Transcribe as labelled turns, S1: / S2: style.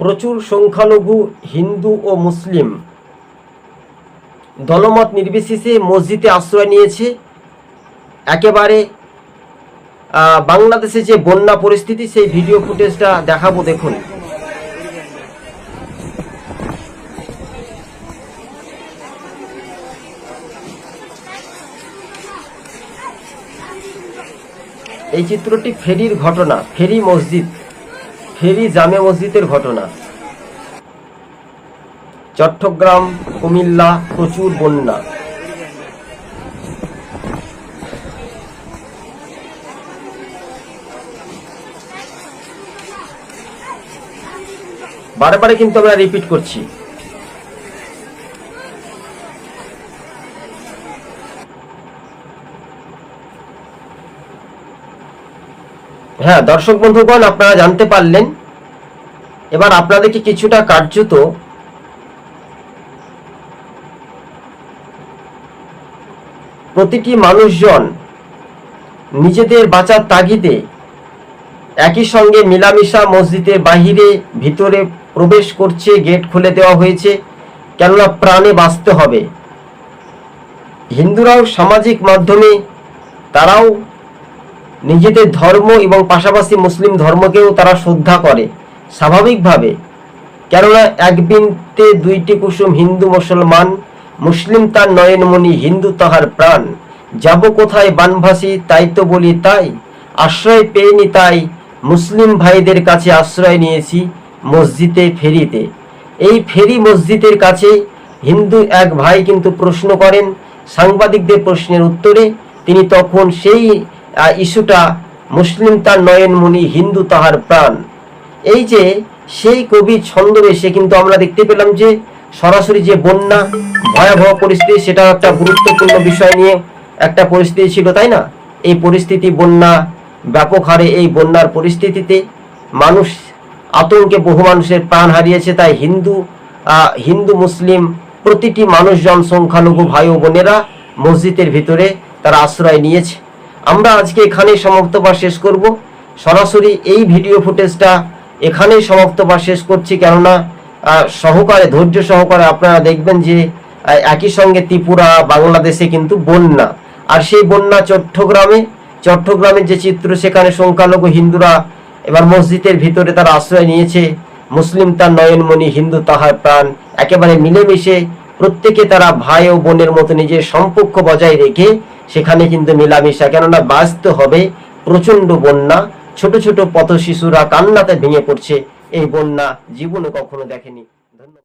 S1: প্রচুর সংখ্যালঘু হিন্দু ও মুসলিম। দলমত নির্বিশেষে মসজিদে আশ্রয় নিয়েছে। একেবারে বাংলাদেশে যে বন্যা পরিস্থিতি, সেই ভিডিও ফুটেজটা দেখাবো দেখুন। এই চিত্রটি ফেরির ঘটনা, ফেরি মসজিদ। ফেরি জামে মসজিদের ঘটনা। চট্টগ্রাম কুমিল্লা প্রচুর বন্যা। বারে বারে কিন্তু আমরা রিপিট করছি। হ্যাঁ দর্শক বন্ধুগণ, আপনারা জানতে পারলেন। এবার আপনাদেরকে কিছুটা কার্যত প্রতিটি মানুষজন নিজেদের বাঁচার তাগিদে একই সঙ্গে মিলামিশা মসজিদের বাহিরে, ভিতরে প্রবেশ করছে, গেট খুলে দেওয়া হয়েছে, কেননা প্রাণে বাঁচতে হবে। হিন্দুরাও সামাজিক মাধ্যমে তারাও নিজেদের ধর্ম এবং পাশাপাশি মুসলিম ধর্মকেও তারা শ্রদ্ধা করে, স্বাভাবিকভাবে। কেননা এক বিনতে দুইটি কুসুম হিন্দু, মুসলমান, মুসলিম তার নয়নমণি, হিন্দু তাহার প্রাণ। যাব কোথায় বানভাসী, তাই তো বলি তাই। আশ্রয় পেয়েনি তাই মুসলিম ভাইদের কাছে আশ্রয় নিয়েছি মসজিদে ফেরিতে। এই ফেরি মসজিদের কাছে হিন্দু এক ভাই কিন্তু প্রশ্ন করেন, সাংবাদিকদের প্রশ্নের উত্তরে, তিনি তখন সেই ইস্যুটা মুসলিম তার নয়নমণি হিন্দু তাহার প্রাণ। এই যে সেই কবি ছন্দবেশে কিন্তু আমরা দেখতে পেলাম যে সরাসরি যে বন্যা, ভয়াবহ পরিস্থিতি, সেটা একটা গুরুত্বপূর্ণ বিষয় নিয়ে একটা পরিস্থিতি ছিল, তাই না? এই পরিস্থিতি বন্যা, ব্যাপক হারে এই বন্যার পরিস্থিতিতে মানুষ আতঙ্কে বহু মানুষের প্রাণ হারিয়েছে, তাই হিন্দু হিন্দু, মুসলিম প্রতিটি মানুষজন সংখ্যালঘু ভাই ও বোনেরা মসজিদের ভিতরে তারা আশ্রয় নিয়েছে। আমরা আজকে এখানেই সমাপ্ত বা শেষ করব। সরাসরি এই ভিডিও ফুটেজটা এখানেই সমাপ্ত বা শেষ করছি, কেননা সহকারে, ধৈর্য সহকারে আপনারা দেখবেন যে একই সঙ্গে ত্রিপুরা, বাংলাদেশে কিন্তু বন্যা। আর সেই বন্যা চট্টগ্রামে, চট্টগ্রামের যে চিত্র, সেখানে সংখ্যালঘু হিন্দুরা এবার মসজিদের ভিতরে তারা আশ্রয় নিয়েছে। মুসলিম তার নয়নমণি হিন্দু তাহার প্রাণ একেবারে মিলেমিশে প্রত্যেকে তারা ভাই ও বোনের মতো নিজের সম্পর্ক বজায় রেখে সেখানে কিন্তু মিলামিশা, কেননা বাঁচতে হবে প্রচণ্ড বন্যা, ছোট ছোট পথ শিশুরা কান্নাতে ভেঙে পড়ছে। এই বন্যা জীবনে কখনো দেখেনি।